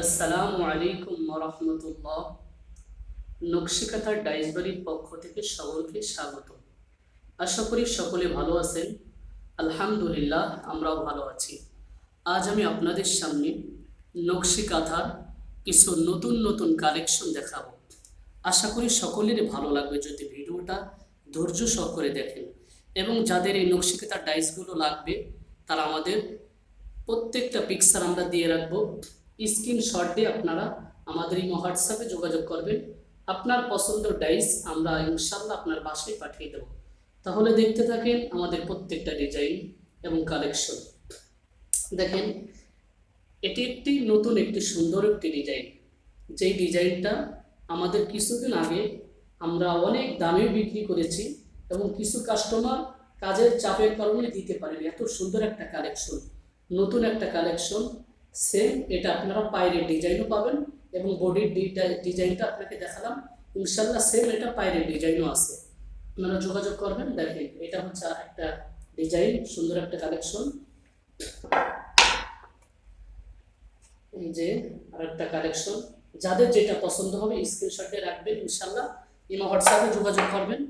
আসসালামু আলাইকুম রহমতুল্লাহ। নকশিকাতার ডাইসবাড়ির পক্ষ থেকে সকলকে স্বাগত। আশা করি সকলে ভালো আছেন। আলহামদুলিল্লাহ, আমরাও ভালো আছি। আজ আমি আপনাদের সামনে নকশিকাথার কিছু নতুন নতুন কালেকশন দেখাব। আশা করি সকলের ভালো লাগবে যদি ভিডিওটা ধৈর্য সহকারে দেখেন। এবং যাদের এই নকশিকাতার ডাইসগুলো লাগবে, তারা আমাদের প্রত্যেকটা পিকচার আমরা দিয়ে রাখব। স্ক্রিনশট দিয়ে আপনারা আমাদের এই হোয়াটসঅ্যাপে যোগাযোগ করবেন। আপনার পছন্দ ডাইস আমরা ইনশাল্লাহ আপনার বাসায় পাঠিয়ে দেবো। তাহলে দেখতে থাকেন আমাদের প্রত্যেকটা ডিজাইন এবং কালেকশন দেখেন, এটি একটি নতুন, একটি সুন্দর একটি ডিজাইন যেই ডিজাইনটা আমাদের কিছুদিন আগে আমরা অনেক দামে বিক্রি করেছি এবং কিছু কাস্টমার কাজের চাপের কারণে দিতে পারেনি। এত সুন্দর একটা কালেকশন নতুন একটা কালেকশন সেম এটা আপনারা পায়ের ডিজাইনও পাবেন এবং বডির ডিজাইনটা আপনাকে দেখালাম। ইনশাল্লাহ সেম এটা পায়ের ডিজাইনও আছে। আপনারা যোগাযোগ করবেন, দেখেন, এটা হচ্ছে আর একটা ডিজাইন সুন্দর একটা কালেকশন এই যে আরেকটা কালেকশন যাদের যেটা পছন্দ হবে স্ক্রিনশটে রাখবেন, ইনশাল্লাহ। ইমা হোয়াটসঅ্যাপে যোগাযোগ করবেন,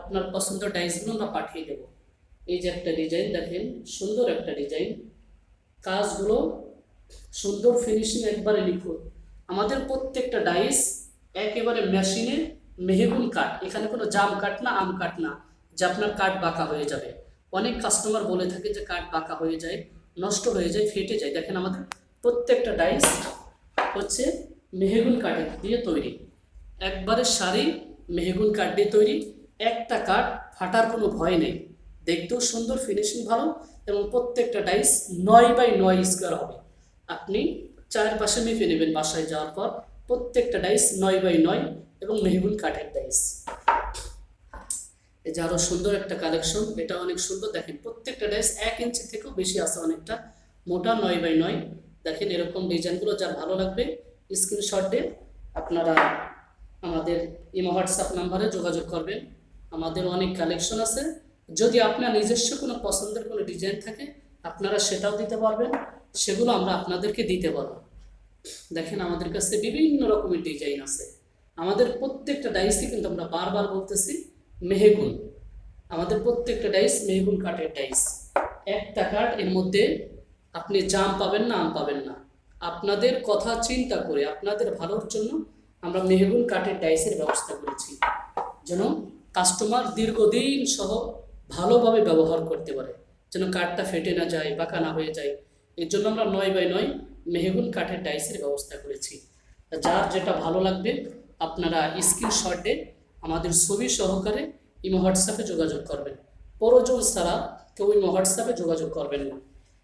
আপনার পছন্দ ডাইসগুলো আমরা পাঠিয়ে দেবো। এই যে একটা ডিজাইন দেখেন, সুন্দর একটা ডিজাইন কাজগুলো সুন্দর ফিনিশিং একবারে নিখুঁত আমাদের প্রত্যেকটা ডাইস একেবারে মেশিনে মেহেগুন কাট এখানে কোনো জাম কাট না, আম কাট না, যে আপনার কাঠ বাঁকা হয়ে যাবে। অনেক কাস্টমার বলে থাকে যে কাঠ বাঁকা হয়ে যায়, নষ্ট হয়ে যায়, ফেটে যায়। দেখেন আমাদের প্রত্যেকটা ডাইস হচ্ছে মেহেগুন কাঠের দিয়ে তৈরি। একবারে শাড়ি মেহেগুন কাঠ দিয়ে তৈরি। একটা কাঠ ফাটার কোনো ভয় নেই। দেখতেও সুন্দর ফিনিশিং ভালো এবং প্রত্যেকটা ডাইস নয় বাই নয় স্কোয়ার হবে। আপনি চারপাশে মেপে নেবেন বাসায় যাওয়ার পর। প্রত্যেকটা ডাইস নয় বাই নয় এবং মেহগুন কাঠের ডাইস। এই যে আরও সুন্দর একটা কালেকশন, এটা অনেক সুন্দর। দেখেন, প্রত্যেকটা ডাইস এক ইঞ্চি থেকেও বেশি আছে অনেকটা। মোটা নয় বাই নয়। দেখেন, এরকম ডিজাইনগুলো যা ভালো লাগবে, স্ক্রিনশট দিয়ে আপনারা আমাদের ইমো হোয়াটসঅ্যাপ নাম্বারে যোগাযোগ করবেন। আমাদের অনেক কালেকশন আছে। যদি আপনার নিজস্ব কোনো পছন্দের কোনো ডিজাইন থাকে, আপনারা সেটাও দিতে পারবেন। সেগুলো আমরা আপনাদেরকে দিতে পারব। দেখেন আমাদের কাছে বিভিন্ন রকমের ডিজাইন আছে। আমাদের প্রত্যেকটা ডাইসই কিন্তু আমরা বারবার বলতেছি, মেহেগুন। আমাদের প্রত্যেকটা ডাইস মেহেগুন কাঠের ডাইস একটা কাঠ এর মধ্যে আপনি জাম পাবেন না, আম পাবেন না। আপনাদের কথা চিন্তা করে, আপনাদের ভালোর জন্য আমরা মেহগুন কাঠের ডাইসের ব্যবস্থা করেছি। যেন কাস্টমার দীর্ঘদিন সহ ভালোভাবে ব্যবহার করতে পারে। যেন কাঠটা ফেটে না যায়, বাঁকা না হয়ে যায়। এর জন্য আমরা নয় বাই নয় মেহগুন কাঠের ডাইসের ব্যবস্থা করেছি। যার যেটা ভালো লাগবে, আপনারা স্ক্রিনশটে আমাদের ছবি সহকারে ইমো হোয়াটসঅ্যাপে যোগাযোগ করবেন। প্রয়োজন ছাড়া কেউ ইমো হোয়াটসঅ্যাপে যোগাযোগ করবেন না।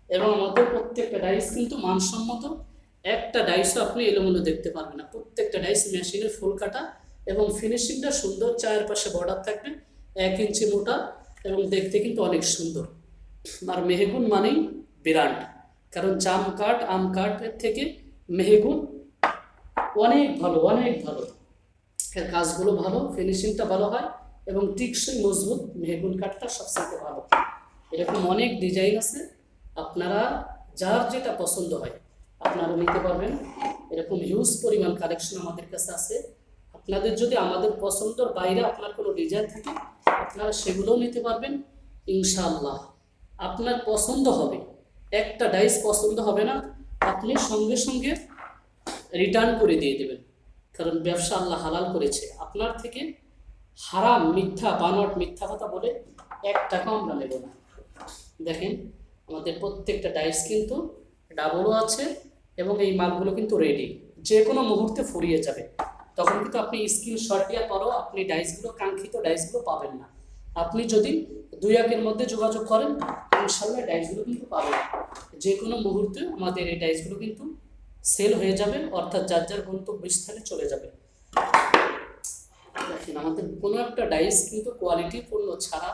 এবং আমাদের প্রত্যেকটা ডাইস কিন্তু মানসম্মত। একটা ডাইসও আপনি এলোমেলো দেখতে পারবেন না। প্রত্যেকটা ডাইস মেশিনের ফুল কাটা এবং ফিনিশিংটা সুন্দর চায়ের পাশে বর্ডার থাকবে, এক ইঞ্চি মোটা এবং দেখতে কিন্তু অনেক সুন্দর। আর মেহগুন মানেই বিরাট। কারণ জাম কাঠ, আম কাঠের থেকে মেহেগুন অনেক ভালো অনেক ভালো। এর কাজগুলো ভালো ফিনিশিংটা ভালো হয় এবং টিকসই মজবুত মেহেগুন কাঠটা সবচেয়ে ভালো। এরকম অনেক ডিজাইন আছে। আপনারা যার যেটা পছন্দ হয় আপনারা নিতে পারবেন। এরকম হিউজ পরিমাণ কালেকশন আমাদের কাছে আছে। আপনাদের যদি আমাদের পছন্দর বাইরে আপনার কোনো ডিজাইন থাকে, আপনারা সেগুলোও নিতে পারবেন, ইনশাআল্লাহ। আপনার পছন্দ হবে। একটা ডাইস পছন্দ হবে না, আপনি সঙ্গে সঙ্গে রিটার্ন করে দিয়ে দেবেন। কারণ ব্যবসা আল্লাহ হালাল করেছে। আপনার থেকে হারাম মিথ্যা বানট মিথ্যা কথা বলে এক টাকাও আমরা নেব না। দেখেন, আমাদের প্রত্যেকটা ডাইস কিন্তু ডাবলও আছে এবং এই মালগুলো কিন্তু রেডি যে কোনো মুহূর্তে ফুরিয়ে যাবে। তখন কিন্তু আপনি স্ক্রিনশট দেওয়ার পরও আপনি ডাইসগুলো কাঙ্ক্ষিত ডাইসগুলো পাবেন না। আপনি যদি দুই একের মধ্যে যোগাযোগ করেন ইনশাল্লাহ ডাইসগুলো কিন্তু পাবেন যে কোনো মুহূর্তে আমাদের এই ডাইসগুলো কিন্তু সেল হয়ে যাবে, অর্থাৎ যার যার গন্তব্যস্থানে চলে যাবে। দেখেন, আমাদের কোনো একটা ডাইস কিন্তু কোয়ালিটি পূর্ণ ছাড়া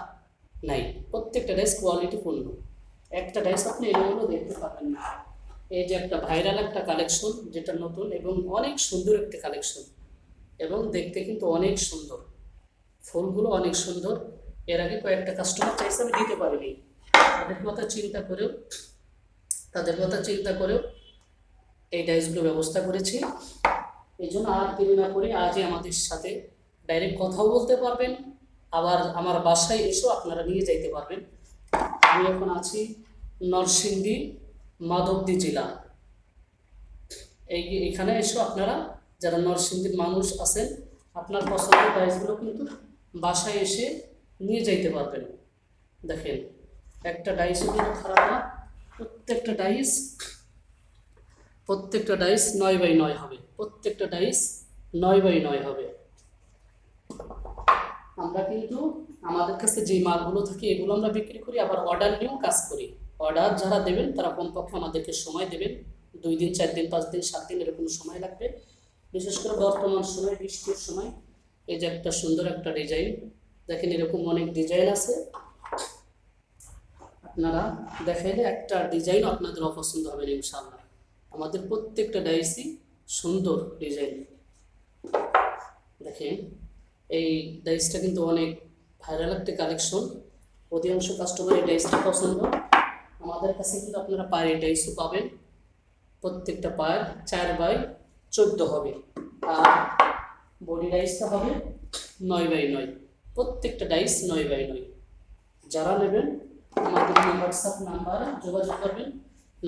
নাই। প্রত্যেকটা ডাইস কোয়ালিটি পূর্ণ একটা ডাইস আপনি এলোমেলো দেখতে পাবেন না। এই যে একটা ভাইরাল একটা কালেকশন যেটা নতুন এবং অনেক সুন্দর একটা কালেকশন এবং দেখতে কিন্তু অনেক সুন্দর। ফুলগুলো অনেক সুন্দর। এর আগে কয়েকটা কাস্টমার চাইছে, আমি দিতে পারিনি। তাদের কথা চিন্তা করেও, তাদের কথা চিন্তা করেও এই ডাইসগুলো ব্যবস্থা করেছি। এই জন্য আর দেরি না করে আজই আমাদের সাথে ডাইরেক্ট কথাও বলতে পারবেন, আবার আমার বাসায় এসেও আপনারা নিয়ে যাইতে পারবেন। আমি এখন আছি নরসিংদী, মাধবদী জেলা। এই এখানে এসেও আপনারা, যারা নরসিংদীর মানুষ আছেন, আপনার পছন্দের ডাইসগুলো কিন্তু বাসায় এসে নিয়ে যাইতে পারবেন। দেখেন একটা ডাইসও কিন্তু খারাপ না, প্রত্যেকটা ডাইস প্রত্যেকটা ডাইস নয় বাই নয় হবে। প্রত্যেকটা ডাইস নয় বাই নয় হবে। আমরা কিন্তু আমাদের কাছে যে মালগুলো থাকে, এগুলো আমরা বিক্রি করি, আবার অর্ডার নিয়েও কাজ করি। অর্ডার যারা দেবেন, তারা কমপক্ষে আমাদেরকে সময় দেবেন। দুই দিন, চার দিন, পাঁচ দিন, সাত দিন এরকম সময় লাগবে। বিশেষ করে বর্তমান সময়, বৃষ্টির সময়। এই যে একটা সুন্দর একটা ডিজাইন দেখেন এরকম অনেক ডিজাইন আছে। আপনারা দেখাইলে একটা ডিজাইন আপনাদের অপছন্দ হবে না, ইনশাআল্লাহ। আমাদের প্রত্যেকটা ডাইসই সুন্দর ডিজাইন দেখেন, এই ডাইসটা কিন্তু অনেক ভাইরাল একটা কালেকশন অধিকাংশ কাস্টমার এই ডাইসটা পছন্দ। আমাদের কাছে কিন্তু আপনারা পায়ের ডাইসও পাবেন। প্রত্যেকটা পায়ের চার বাই চোদ্দ হবে। আর বডি ডাইসটা হবে নয় বাই নয়। প্রত্যেকটা ডাইস নয় বাই নয়। যারা নেবেন আমাদের হোয়াটসঅ্যাপ নাম্বারে যোগাযোগ করবেন।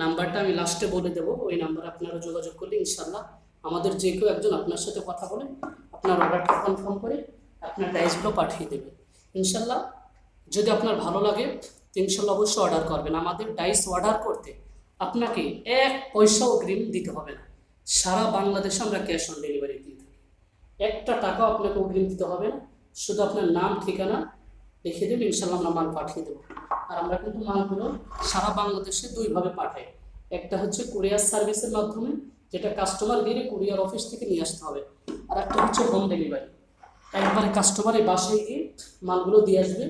নাম্বারটা আমি লাস্টে বলে দেবো। ওই নাম্বারে আপনারা যোগাযোগ করলে ইনশাল্লাহ আমাদের যে কেউ একজন আপনার সাথে কথা বলে, আপনার অর্ডারটা কনফার্ম করে আপনার ডাইসগুলো পাঠিয়ে দেবে। ইনশাল্লাহ যদি আপনার ভালো লাগে তো ইনশাল্লাহ অবশ্যই অর্ডার করবেন। আমাদের ডাইস অর্ডার করতে আপনাকে এক পয়সাও অগ্রিম দিতে হবে না। সারা বাংলাদেশে আমরা ক্যাশ অন ডেলিভারি দিয়ে থাকি। একটা টাকাও আপনাকে অগ্রিম দিতে হবে না। শুধু আপনার নাম, ঠিকানা লিখে দেবেন ইনশাল্লাহ আমরা মাল পাঠিয়ে দেবো। আর আমরা কিন্তু মালগুলো সারা বাংলাদেশে দুইভাবে পাঠাই। একটা হচ্ছে কুরিয়ার সার্ভিসের মাধ্যমে, যেটা কাস্টমার গেলে কুরিয়ার অফিস থেকে নিয়ে আসতে হবে। আর একটা হচ্ছে হোম ডেলিভারি একবারে কাস্টমারের বাসায় গিয়ে মালগুলো দিয়ে আসবে।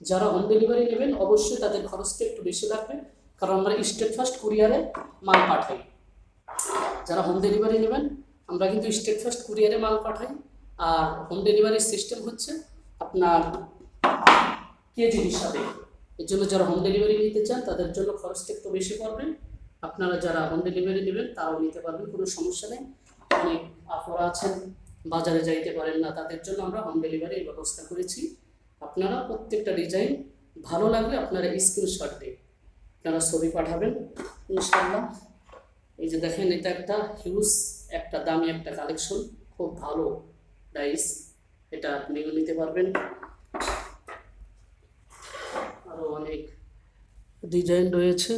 যারা হোম ডেলিভারি নেবেন, অবশ্যই তাদের খরচটা একটু বেশি লাগবে। কারণ আমরা স্টেট ফার্স্ট কুরিয়ারে মাল পাঠাই। যারা হোম ডেলিভারি নেবেন, আমরা কিন্তু স্টেট ফার্স্ট কুরিয়ারে মাল পাঠাই। আর হোম ডেলিভারির সিস্টেম হচ্ছে আপনার কেজি হিসাবে এর জন্য যারা হোম ডেলিভারি নিতে চান, তাদের জন্য খরচটা একটু বেশি পড়বে। আপনারা যারা হোম ডেলিভারি নেবেন, তারাও নিতে পারবেন, কোনো সমস্যা নেই। অনেক আফরা আছেন, বাজারে যাইতে পারেন না, তাদের জন্য আমরা হোম ডেলিভারির ব্যবস্থা করেছি। আপনারা প্রত্যেকটা ডিজাইন ভালো লাগলে আপনারা স্ক্রিনশট দিয়ে আপনারা ছবি পাঠাবেন ইনশাল্লাহ এই যে দেখেন, এটা একটা হিউজ একটা দামি একটা কালেকশন খুব ভালো ডাইস এটা আপনিও নিতে পারবেন। আরও অনেক ডিজাইন রয়েছে।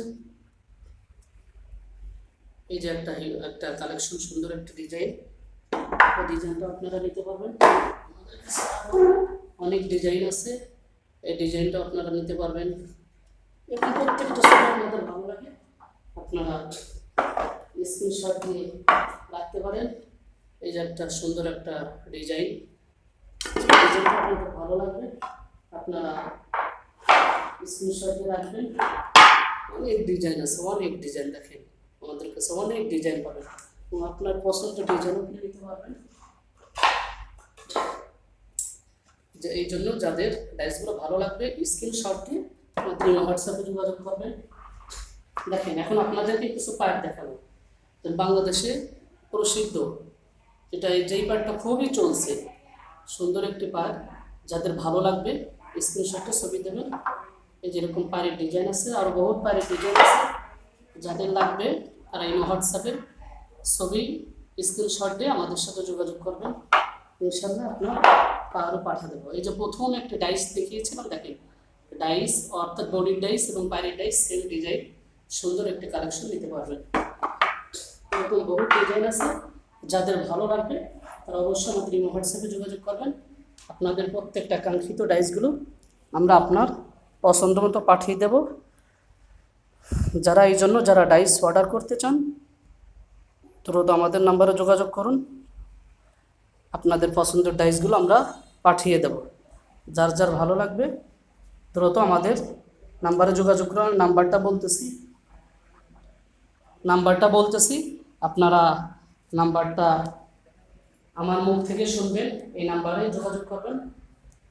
এই যে একটা একটা কালেকশন, সুন্দর একটা ডিজাইন। ডিজাইনটা আপনারা নিতে পারবেন। অনেক ডিজাইন আছে। এই ডিজাইনটা আপনারা নিতে পারবেন। এবং প্রত্যেকটা সময় আমাদের ভালো লাগে। আপনারা স্ক্রিনশট দিয়ে রাখতে পারেন। এই যে একটা সুন্দর একটা ডিজাইন। ডিজাইনটা আপনাদের ভালো লাগবে। আপনারা স্ক্রিনশট রাখবেন। অনেক ডিজাইন আছে, অনেক ডিজাইন দেখেন। আমাদের কাছে অনেক ডিজাইন পাবেন। এবং আপনার পছন্দের ডিজাইন আপনি নিতে পারবেন। যে এই জন্য যাদের ডাইসগুলো ভালো লাগবে স্ক্রিনশট দিয়ে হোয়াটসঅ্যাপে যোগাযোগ করবেন। দেখেন, এখন আপনাদেরকে কিছু পার্ট দেখাবো। বাংলাদেশে প্রসিদ্ধ এই যেই পার্টটা খুবই চলছে, সুন্দর একটি পার্ট যাদের ভালো লাগবে স্ক্রিনশটে ছবি দেবেন। এই যেরকম পাড়ের ডিজাইন আছে, আর বহুত পাড়ের ডিজাইন আছে, যাদের লাগবে তারা এই হোয়াটসঅ্যাপে ছবি স্ক্রিনশট দিয়ে আমাদের সাথে যোগাযোগ করবেন। ইনশাল্লাহ আপনার আরও পাঠা দেবো। এই যে প্রথম একটা ডাইস দেখিয়েছিলাম, দেখেন। ডাইস অর্থাৎ বডির ডাইস এবং বাইরের ডাইস সেম ডিজাইন সুন্দর একটি কালেকশন নিতে পারবেন। এরকম বহু ডিজাইন আছে, যাদের ভালো লাগবে, তারা অবশ্যই আমাদের হোয়াটসঅ্যাপে যোগাযোগ করবেন। আপনাদের প্রত্যেকটা কাঙ্ক্ষিত ডাইসগুলো আমরা আপনার পছন্দ মতো পাঠিয়ে দেব। যারা এই জন্য যারা ডাইস অর্ডার করতে চান, দ্রুত আমাদের নাম্বারে যোগাযোগ করুন। আপনাদের পছন্দের ডাইসগুলো আমরা পাঠিয়ে দেব। যার যার ভালো লাগবে, দ্রুত আমাদের নাম্বারে যোগাযোগ করুন। নাম্বারটা বলতেছি। নাম্বারটা বলতেছি, আপনারা নাম্বারটা আমার মুখ থেকে শুনবেন। এই নাম্বারে যোগাযোগ করবেন।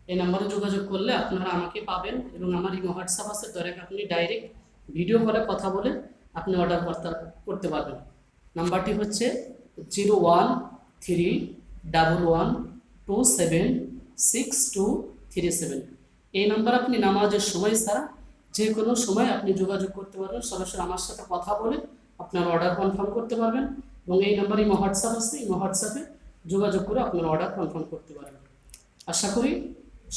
এই নাম্বারে যোগাযোগ করলে আপনারা আমাকে পাবেন এবং আমার এই হোয়াটসঅ্যাপ আছে ডাইরেক্ট আপনি ডাইরেক্ট ভিডিও কলে কথা বলে আপনি অর্ডার করতে করতে পারবেন। নাম্বারটি হচ্ছে zero one three double one two seven six two three seven এই নাম্বার আপনি নামাজের সময় ছাড়া যে কোনো সময় আপনি যোগাযোগ করতে পারবেন, সরাসরি আমার সাথে কথা বলে আপনার অর্ডার কনফার্ম করতে পারবেন এবং এই নাম্বারে ইমো হোয়াটসঅ্যাপ আছে ইমো হোয়াটসঅ্যাপে যোগাযোগ করে আপনার অর্ডার কনফার্ম করতে পারবেন। আশা করি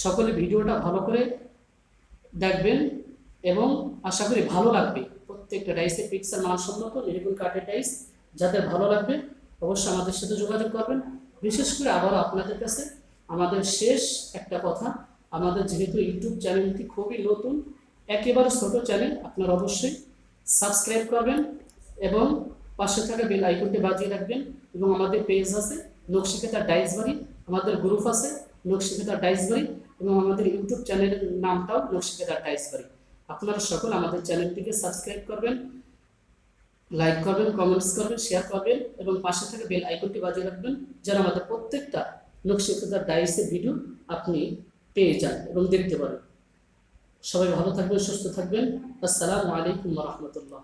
সকলে ভিডিওটা ভালো করে দেখবেন এবং আশা করি ভালো লাগবে। প্রত্যেকটা ডাইসের পিকচার মানসম্মত নিরিগুল কাঠের ডাইস যাদের ভালো লাগবে অবশ্যই আমাদের সাথে যোগাযোগ করবেন। বিশেষ করে আবারও আপনাদের কাছে আমাদের শেষ একটা কথা, আমাদের যেহেতু ইউটিউব চ্যানেলটি খুবই নতুন, একেবারে ছোট চ্যানেল, আপনারা অবশ্যই সাবস্ক্রাইব করবেন এবং পাশে থাকা বেল আইকনটি বাজিয়ে রাখবেন এবং আমাদের পেজ আছে নকশিকেতার ডাইস বাড়ি, আমাদের গ্রুপ আছে নকশিকেতার ডাইস বাড়ি। এবং আমাদের ইউটিউব চ্যানেলের নামটাও নকশিকেতার ডাইস বাড়ি আপনারা সকল আমাদের চ্যানেলটিকে সাবস্ক্রাইব করবেন, লাইক করবেন, কমেন্টস করবেন, শেয়ার করবেন এবং পাশে থাকা বেল আইকনটি বাজিয়ে রাখবেন যেন আমাদের প্রত্যেকটা নকশিকেতার ডাইসের ভিডিও আপনি পেয়ে যান এবং দেখতে পারেন। সবাই ভালো থাকবেন, সুস্থ থাকবেন। আসসালামু আলাইকুম রহমতুল্লাহ।